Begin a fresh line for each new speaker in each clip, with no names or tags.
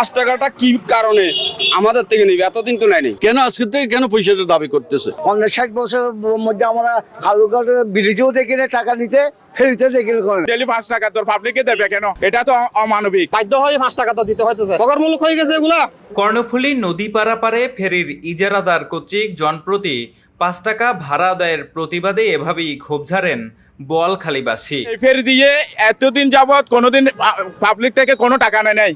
পাঁচ টাকাটা কি কারণে আমাদের থেকে নিবে? এতদিন তো নেয়নি।
কেন আজকে থেকে কেন পয়সাটা দাবি করতেছে?
পঞ্চাশ ষাট বছরের মধ্যে আমরা কালুঘাটে ব্রিজেও দেখি না টাকা নিতে ফেরিতে দেখি
ডেলি পাঁচ টাকা তোর পাবলিকে দেবে কেন? এটা তো অমানবিক।
বাধ্য হয়ে পাঁচ টাকা তো দিতে হইতেছে। বগরমূলক হয়ে গেছে এগুলা।
কর্ণফুলী নদী পারাপারে ফেরির ইজারাদার কর্তৃক জনপ্রতি পাঁচ টাকা ভাড়া আদায়ের প্রতিবাদে এভাবেই ক্ষোভ ঝাড়েন বোয়ালখালীবাসী।
এই ফেরি দিয়ে এতদিন যাবত কোনোদিন পাবলিক থেকে কোনো টাকা নেয় নাই।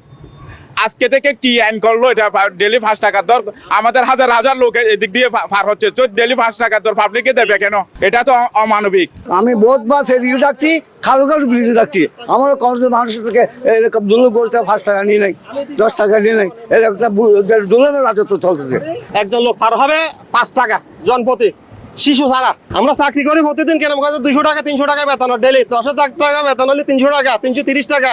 আজকে থেকে কি আইন করল? এটা ডেলি পাঁচ টাকা দর। আমাদের হাজার হাজার লোক এদিক দিয়ে পার হচ্ছে। তো ডেলি পাঁচ টাকা তোর পাবলিকে দেবে কেন? এটা তো অমানবিক।
আমি বহুতবার ফেরিতে যাচ্ছি কালুঘাট ব্রিজে যাচ্ছি। আমার কলেজের মানুষের থেকে এরকম দুলো বলতে পাঁচ টাকা নিয়ে নেই দশ টাকা নিয়ে নেই। এরকম একটা দুলের রাজত্ব চলতেছে।
একজন লোক পার হবে পাঁচ টাকা জনপ্রতি। শিশু ছাড়া। আমরা চাকরি করি প্রতিদিন কেন? দুইশো টাকা তিনশো টাকা বেতন ডেলি দশ হাজার টাকা বেতন হলে তিনশো টাকা তিনশো তিরিশ টাকা।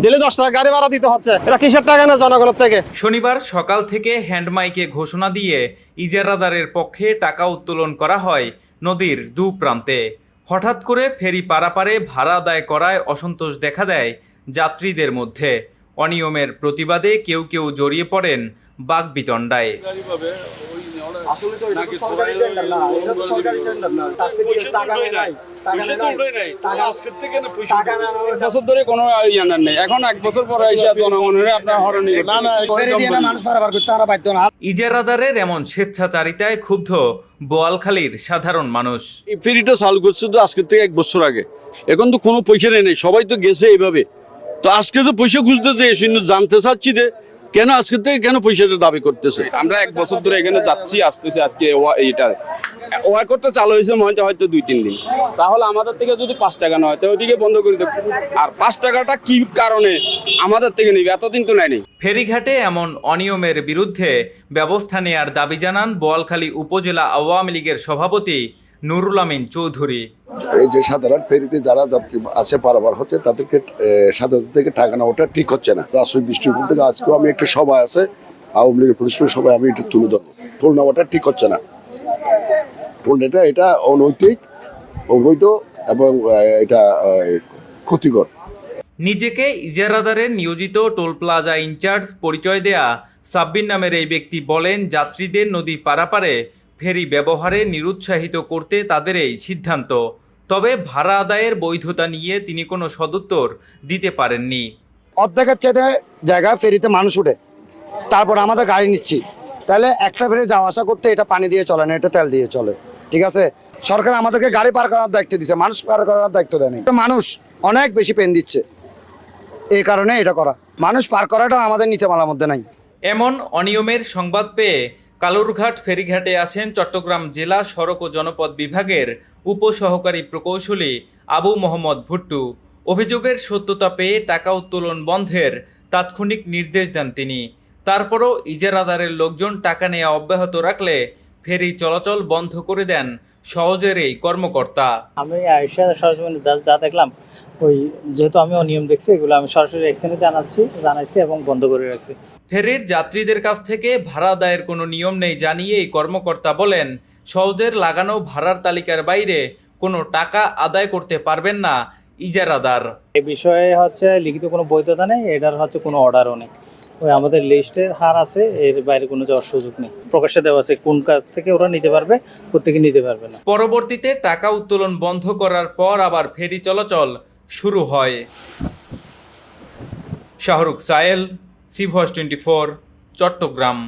ডেলি দশ টাকা গাড়ি ভাড়া দিতে হচ্ছে। এটা কিসের টাকা না জনগণের থেকে?
শনিবার সকাল থেকে হ্যান্ডমাইকে ঘোষণা দিয়ে ইজারাদারের পক্ষে টাকা উত্তোলন করা হয় নদীর দু প্রান্তে। হঠাৎ করে ফেরি পারাপারে ভাড়া আদায় করায় অসন্তোষ দেখা দেয় যাত্রীদের মধ্যে। অনিয়মের প্রতিবাদে কেউ কেউ জড়িয়ে পড়েন বাগবিতণ্ডায়।
বছর ধরে কোনো ইয়ানার নেই। এখন এক বছর পরে এসে জনগণের আপনার হরণি
ইজারাদারের এমন স্বেচ্ছাচারিতায় ক্ষুব্ধ বোয়ালখালীর সাধারণ মানুষ।
ফেরিটা চালু করছে তো আজকে থেকে এক বছর আগে। এখন তো কোনো পয়সা নেই সবাই তো গেছে এইভাবে। তো আজকে তো পয়সা খুঁজতেছে এই জানতে চাচ্ছি যে কেন আজকে থেকে কেন পয়সাটা দাবি করতেছে?
আমরা এক বছর ধরে এখানে যাচ্ছি আসতেছি আজকে ওয়া- এইটা। ওয়ার করতে চালু হয়েছে মনে হয় হয়তো দুই তিন দিন। তাহলে আমাদের থেকে যদি পাঁচ টাকা না হয় তো ওইদিকে বন্ধ করে দেবো। আর পাঁচ টাকাটা কি কারণে আমাদের থেকে নিবে? এতদিন তো নেয়নি।
ফেরিঘাটে এমন অনিয়মের বিরুদ্ধে ব্যবস্থা নেয়ার দাবি জানান বোয়ালখালী উপজেলা আওয়ামী লীগের সভাপতি নুরুল আমিন চৌধুরী।
এই যে সাধারণ ফেরিতে যারা যাত্রী আছে পারাবার হচ্ছে তাদেরকে সাধারণ থেকে টাকা নেওয়াটা ঠিক হচ্ছে না। রাজশাহী ডিস্ট্রিক্ট থেকে আজকেও আমি একটা সভা আছে আওয়ামী লীগের প্রতিষ্ঠান সভায় আমি এটা তুলে ধরবো। টোল নেওয়াটা ঠিক হচ্ছে না। টোল এটা এটা অনৈতিক অবৈধ এবং এটা ক্ষতিকর।
নিজেকে ইজারাদারের নিয়োজিত টোল প্লাজা ইনচার্জ পরিচয় দেয়া সাব্বির নামের এই ব্যক্তি বলেন যাত্রীদের নদী পারাপারে ফেরি ব্যবহারে নিরুৎসাহিত করতে তাদের এই সিদ্ধান্ত। তবে ভাড়া আদায়ের বৈধতা নিয়ে তিনি কোনো সদুত্তর দিতে পারেননি।
অর্ধেকের চেয়ে জায়গা ফেরিতে মানুষ উঠে। তারপর আমাদের গাড়ি নিচ্ছি। তাহলে একটা ফেরি যাওয়া আসা করতে এটা পানি দিয়ে চলে না এটা তেল দিয়ে চলে। ঠিক আছে? সরকার আমাদেরকে গাড়ি পার করার দায়িত্ব দিচ্ছে মানুষ পার করার দায়িত্ব দেয়নি। মানুষ অনেক বেশি পেন দিচ্ছে। এই কারণে এটা করা। মানুষ পার করাটা আমাদের নিতে নীতিমালার মধ্যে নাই।
এমন অনিয়মের সংবাদ পেয়ে কালুরঘাট ফেরিঘাটে আসেন চট্টগ্রাম জেলা সড়ক ও জনপদ বিভাগের উপসহকারী প্রকৌশলী আবু মোহাম্মদ ভুট্টু। অভিযোগের সত্যতা পেয়ে টাকা উত্তোলন বন্ধের তাৎক্ষণিক নির্দেশ দেন তিনি। তারপরও ইজারাদারের লোকজন টাকা নেওয়া অব্যাহত রাখলে ফেরি চলাচল বন্ধ করে দেন সহজের এই কর্মকর্তা।
আমি সরজমিনে যা দেখলাম ওই যেহেতু আমি অনিয়ম দেখছি এগুলো আমি সরাসরি এক্সচেঞ্জে জানাচ্ছি জানাইছি এবং বন্ধ করে রাখছি।
ফেরির যাত্রীদের কাছ থেকে ভাড়া আদায়ের কোনো নিয়ম নেই জানিয়ে এই কর্মকর্তা বলেন সহজের লাগানো ভাড়ার তালিকার বাইরে কোনো টাকা আদায় করতে পারবেন না ইজারাদার।
এই বিষয়ে হচ্ছে লিখিত কোনো বৈধতা নেই এটার হচ্ছে কোনো অর্ডারও নেই। ওই আমাদের লিস্টের হার আছে এর বাইরে কোনো যাওয়ার সুযোগ নেই। প্রকাশ্যে দেওয়া আছে কোন কাজ থেকে ওরা নিতে পারবে প্রত্যেকে নিতে পারবে না।
পরবর্তীতে টাকা উত্তোলন বন্ধ করার পর আবার ফেরি চলাচল শুরু হয় শাহরুখ সায়েল সিভস টোয়েন্টি ফোর চট্টগ্রাম।